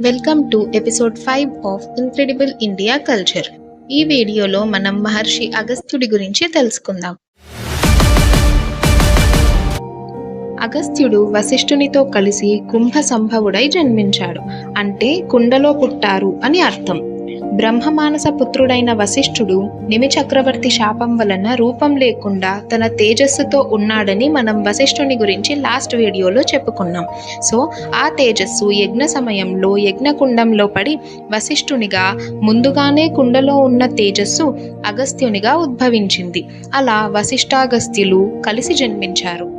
Welcome to episode five of incredible India culture. ఈ వీడియోలో మనం మహర్షి అగస్త్యుడి గురించి తెలుసుకుందాం. అగస్త్యుడు వశిష్ఠునితో కలిసి కుంభ సంభవుడై జన్మించాడు. అంటే కుండలో పుట్టారు అని అర్థం. బ్రహ్మమానస పుత్రుడైన వశిష్ఠుడు నిమిచక్రవర్తి శాపం వలన రూపం లేకుండా తన తేజస్సుతో ఉన్నాడని మనం వశిష్ఠుని గురించి లాస్ట్ వీడియోలో చెప్పుకున్నాం. సో ఆ తేజస్సు యజ్ఞ సమయంలో యజ్ఞకుండంలో పడి వశిష్ఠునిగా ముందుగానే కుండలో ఉన్న తేజస్సు అగస్త్యునిగా ఉద్భవించింది. అలా వశిష్ఠాగస్త్యులు కలిసి జన్మించారు.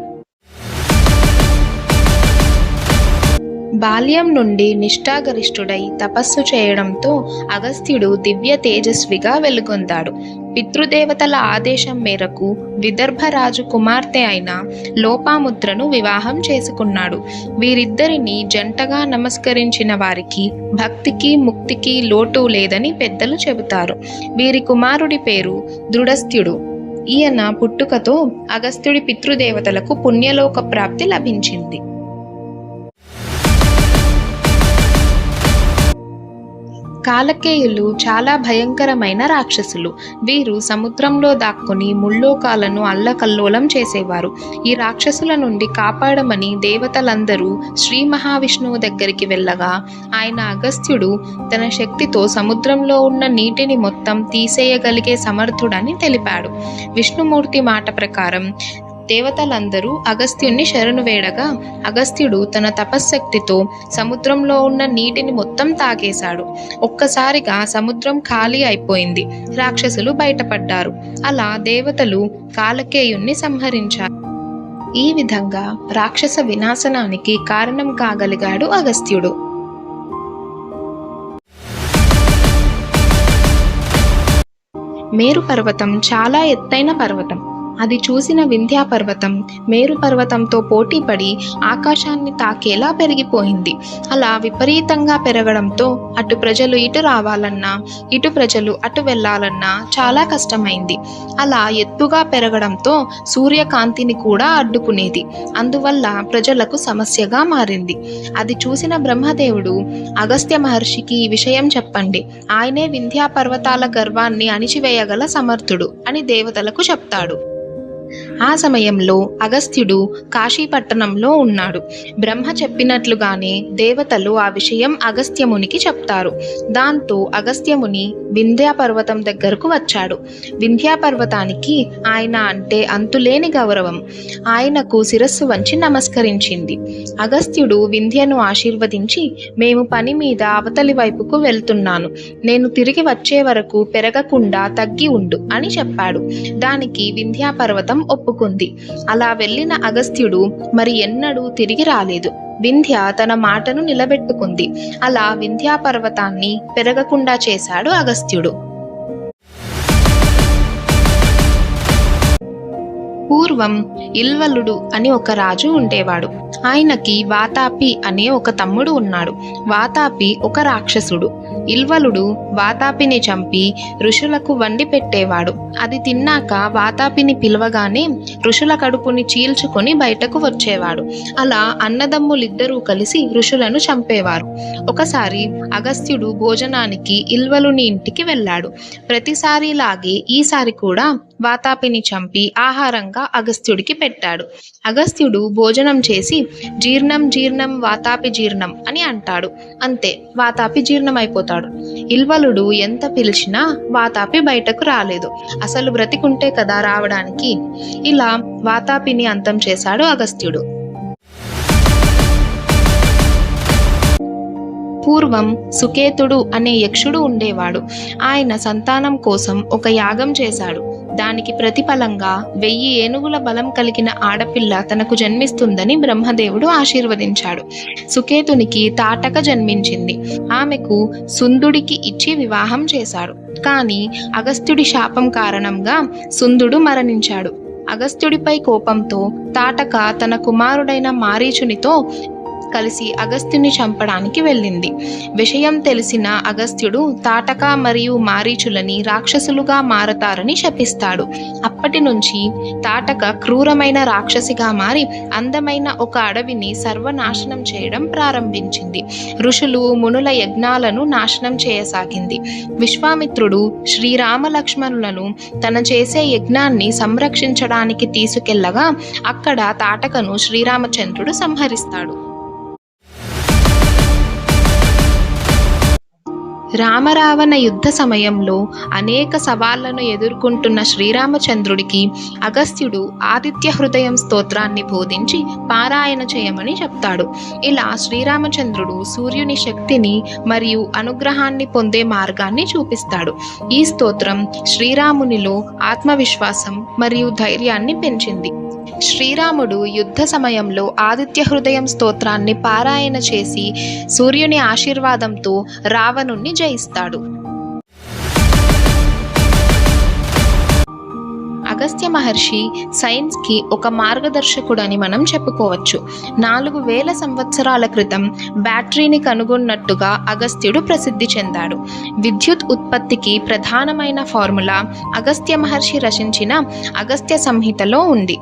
బాల్యం నుండి నిష్ఠాగరిష్ఠుడై తపస్సు చేయడంతో అగస్త్యుడు దివ్య తేజస్విగా వెలుగొందాడు. పితృదేవతల ఆదేశం మేరకు విదర్భరాజు కుమార్తె అయిన లోపాముద్రను వివాహం చేసుకున్నాడు. వీరిద్దరిని జంటగా నమస్కరించిన వారికి భక్తికి ముక్తికి లోటు లేదని పెద్దలు చెబుతారు. వీరి కుమారుడి పేరు దృఢస్థ్యుడు ఈయన పుట్టుకతో అగస్త్యుడి పితృదేవతలకు పుణ్యలోక ప్రాప్తి లభించింది. కాలకేయులు చాలా భయంకరమైన రాక్షసులు. వీరు సముద్రంలో దాక్కుని ముల్లోకాలను అల్లకల్లోలం చేసేవారు. ఈ రాక్షసుల నుండి కాపాడమని దేవతలందరూ శ్రీ మహావిష్ణువు దగ్గరికి వెళ్ళగా ఆయన అగస్త్యుడు తన శక్తితో సముద్రంలో ఉన్న నీటిని మొత్తం తీసేయగలిగే సమర్థుడని తెలిపాడు. విష్ణుమూర్తి మాట ప్రకారం దేవతలందరూ అగస్త్యుణ్ణి శరణు వేడగా అగస్త్యుడు తన తపశ్శక్తితో సముద్రంలో ఉన్న నీటిని మొత్తం తాగేశాడు. ఒక్కసారిగా సముద్రం ఖాళీ అయిపోయింది. రాక్షసులు బయటపడ్డారు. అలా దేవతలు కాలకేయుణ్ణి సంహరించారు. ఈ విధంగా రాక్షస వినాశనానికి కారణం కాగలిగాడు అగస్త్యుడు. మేరు పర్వతం చాలా ఎత్తైన పర్వతం. అది చూసిన వింధ్యా పర్వతం మేరు పర్వతంతో పోటీపడి ఆకాశాన్ని తాకేలా పెరిగిపోయింది. అలా విపరీతంగా పెరగడంతో అటు ప్రజలు ఇటు రావాలన్నా ఇటు ప్రజలు అటు వెళ్ళాలన్నా చాలా కష్టమైంది. అలా ఎత్తుగా పెరగడంతో సూర్యకాంతిని కూడా అడ్డుకునేది. అందువల్ల ప్రజలకు సమస్యగా మారింది. అది చూసిన బ్రహ్మదేవుడు అగస్త్య మహర్షికి ఈ విషయం చెప్పండి. ఆయనే వింధ్యా పర్వతాల గర్వాన్ని అణిచివేయగల సమర్థుడు అని దేవతలకు చెప్తాడు. ఆ సమయంలో అగస్త్యుడు కాశీపట్టణంలో ఉన్నాడు. బ్రహ్మ చెప్పినట్లుగానే దేవతలు ఆ విషయం అగస్త్యమునికి చెప్తారు. దాంతో అగస్త్యముని వింధ్యా పర్వతం దగ్గరకు వచ్చాడు. వింధ్యా పర్వతానికి ఆయన అంటే అంతులేని గౌరవం. ఆయనకు శిరస్సు వంచి నమస్కరించింది. అగస్త్యుడు వింధ్యను ఆశీర్వదించి మేము పని మీద అవతలి వైపుకు వెళ్తున్నాను. నేను తిరిగి వచ్చే వరకు పెరగకుండా తగ్గి ఉండు అని చెప్పాడు. దానికి వింధ్యా పర్వతం ఒప్పుకుంది. అలా వెళ్ళిన అగస్త్యుడు మరి ఎన్నడూ తిరిగి రాలేదు. వింధ్య తన మాటను నిలబెట్టుకుంది. అలా వింధ్యా పర్వతాన్ని పెరగకుండా చేశాడు అగస్త్యుడు. పూర్వం ఇల్వలుడు అని ఒక రాజు ఉండేవాడు. ఆయనకి వాతాపి అనే ఒక తమ్ముడు ఉన్నాడు. వాతాపి ఒక రాక్షసుడు. ఇల్వలుడు వాతాపిని చంపి ఋషులకు వండి పెట్టేవాడు. అది తిన్నాక వాతాపిని పిలవగానే ఋషుల కడుపుని చీల్చుకొని బయటకు వచ్చేవాడు. అలా అన్నదమ్ములిద్దరూ కలిసి ఋషులను చంపేవారు. ఒకసారి అగస్త్యుడు భోజనానికి ఇల్వలుని ఇంటికి వెళ్ళాడు. ప్రతిసారిలాగే ఈసారి కూడా వాతాపిని చంపి ఆహారంగా అగస్త్యుడికి పెట్టాడు. అగస్త్యుడు భోజనం చేసి జీర్ణం జీర్ణం వాతాపి జీర్ణం అని అంటాడు. అంతే వాతాపి జీర్ణం అయిపోతాడు ఇల్వలుడు ఎంత పిలిచినా వాతాపి బయటకు రాలేదు. అసలు బ్రతికుంటే కదా రావడానికి? ఇలా వాతాపిని అంతం చేశాడు అగస్త్యుడు. పూర్వం సుకేతుడు అనే యక్షుడు ఉండేవాడు. ఆయన సంతానం కోసం ఒక యాగం చేశాడు. దానికి ప్రతిఫలంగా వెయ్యి ఏనుగుల బలం కలిగిన ఆడపిల్ల తనకు జన్మిస్తుందని బ్రహ్మదేవుడు ఆశీర్వదించాడు. సుకేతునికి తాటక జన్మించింది. ఆమెకు సుందుడికి ఇచ్చి వివాహం చేశాడు. కానీ అగస్త్యుడి శాపం కారణంగా సుందుడు మరణించాడు. అగస్త్యుడిపై కోపంతో తాటక తన కుమారుడైన మారీచునితో కలిసి అగస్త్యుని చంపడానికి వెళ్ళింది. విషయం తెలిసిన అగస్త్యుడు తాటక మరియు మారీచులని రాక్షసులుగా మారతారని శపిస్తాడు. అప్పటి నుంచి తాటక క్రూరమైన రాక్షసిగా మారి అందమైన ఒక అడవిని సర్వనాశనం చేయడం ప్రారంభించింది. ఋషులు మునుల యజ్ఞాలను నాశనం చేయసాగింది. విశ్వామిత్రుడు శ్రీరామ లక్ష్మణులను తన చేసే యజ్ఞాన్ని సంరక్షించడానికి తీసుకెళ్ళగా అక్కడ తాటకను శ్రీరామచంద్రుడు సంహరిస్తాడు. రామరావణ యుద్ధ సమయంలో అనేక సవాళ్ళను ఎదుర్కొంటున్న శ్రీరామచంద్రుడికి అగస్త్యుడు ఆదిత్య హృదయం స్తోత్రాన్ని బోధించి పారాయణ చేయమని చెప్తాడు. ఇలా శ్రీరామచంద్రుడు సూర్యుని శక్తిని మరియు అనుగ్రహాన్ని పొందే మార్గాన్ని చూపిస్తాడు. ఈ స్తోత్రం శ్రీరామునిలో ఆత్మవిశ్వాసం మరియు ధైర్యాన్ని పెంచింది. శ్రీరాముడు యుద్ధ సమయంలో ఆదిత్య హృదయం స్తోత్రాన్ని పారాయణ చేసి సూర్యుని ఆశీర్వాదంతో రావణుణ్ణి జయిస్తాడు. అగస్త్య మహర్షి సైన్స్కి ఒక మార్గదర్శకుడని మనం చెప్పుకోవచ్చు. నాలుగు వేల సంవత్సరాల క్రితం బ్యాటరీని కనుగొన్నట్టుగా అగస్త్యుడు ప్రసిద్ధి చెందాడు. విద్యుత్ ఉత్పత్తికి ప్రధానమైన ఫార్ములా అగస్త్య మహర్షి రచించిన అగస్త్య సంహితలో ఉంది.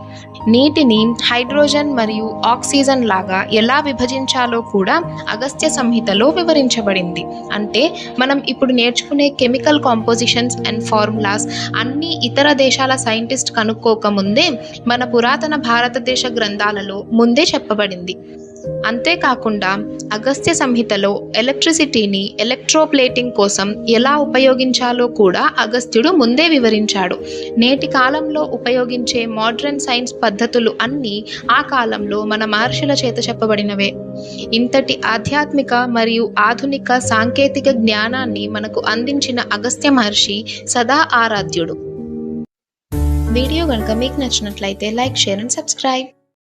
నీటిని హైడ్రోజన్ మరియు ఆక్సిజన్ లాగా ఎలా విభజించాలో కూడా అగస్త్య సంహితలో వివరించబడింది. అంటే మనం ఇప్పుడు నేర్చుకునే కెమికల్ కాంపోజిషన్స్ అండ్ ఫార్ములాస్ అన్ని ఇతర దేశాల సైంటిస్ట్ కనుక్కోక ముందే మన పురాతన భారతదేశ గ్రంథాలలో ముందే చెప్పబడింది. అంతేకాకుండా అగస్త్య సంహితలో ఎలక్ట్రిసిటీని ఎలక్ట్రోప్లేటింగ్ కోసం ఎలా ఉపయోగించాలో కూడా అగస్త్యుడు ముందే వివరించాడు. నేటి కాలంలో ఉపయోగించే మోడ్రన్ సైన్స్ పద్ధతులు అన్నీ ఆ కాలంలో మన మహర్షుల చేత చెప్పబడినవే. ఇంతటి ఆధ్యాత్మిక మరియు ఆధునిక సాంకేతిక జ్ఞానాన్ని మనకు అందించిన అగస్త్య మహర్షి సదా ఆరాధ్యుడు. వీడియో కనుక మీకు నచ్చినట్లయితే లైక్ షేర్ అండ్ సబ్స్క్రైబ్.